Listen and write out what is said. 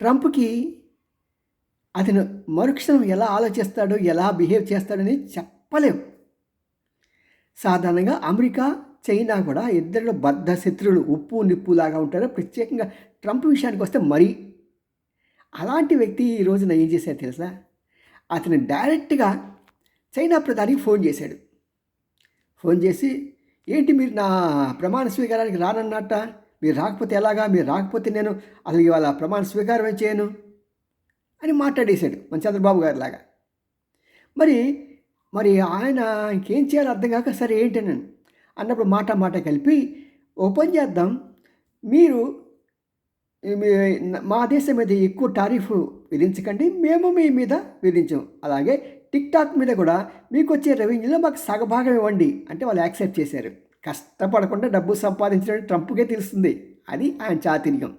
ట్రంప్కి అతను మరుక్షణం ఎలా ఆలోచిస్తాడో ఎలా బిహేవ్ చేస్తాడని చెప్పలేవు సాధారణంగా అమెరికా చైనా కూడా ఇద్దరిలో బద్ధ శత్రువులు ఉప్పు నిప్పులాగా ఉంటారు. ప్రత్యేకంగా ట్రంప్ విషయానికి వస్తే మరీ అలాంటి వ్యక్తి ఈ రోజున ఏం చేశాడు తెలుసా? అతను డైరెక్ట్గా చైనా ప్రధానికి ఫోన్ చేశాడు. ఫోన్ చేసి ఏంటి మీరు నా ప్రమాణ స్వీకారానికి రానన్నట్ట? మీరు రాకపోతే ఎలాగా? మీరు రాకపోతే నేను అసలు ఇవాళ ప్రమాణ స్వీకారం చేయను? అని మాట్లాడేశాడు మన చంద్రబాబు గారి లాగా. మరి మరి ఆయన ఇంకేం చేయాలో అర్థం కాక సరే ఏంటని అన్నప్పుడు మాట మాట కలిపి ఓపెన్ చేద్దాం. మీరు మీ- మా దేశం మీద ఎక్కువ టారిఫ్ విధించకండి. మేము మీ మీద విధించాం. అలాగే టిక్ టాక్ మీద కూడా మీకు వచ్చే రెవెన్యూలో మాకు సగభాగం ఇవ్వండి. అంటే వాళ్ళు యాక్సెప్ట్ చేశారు. కష్టపడకుండా డబ్బు సంపాదించడం ట్రంప్కే తెలుస్తుంది. అది ఆయన చాతుర్యం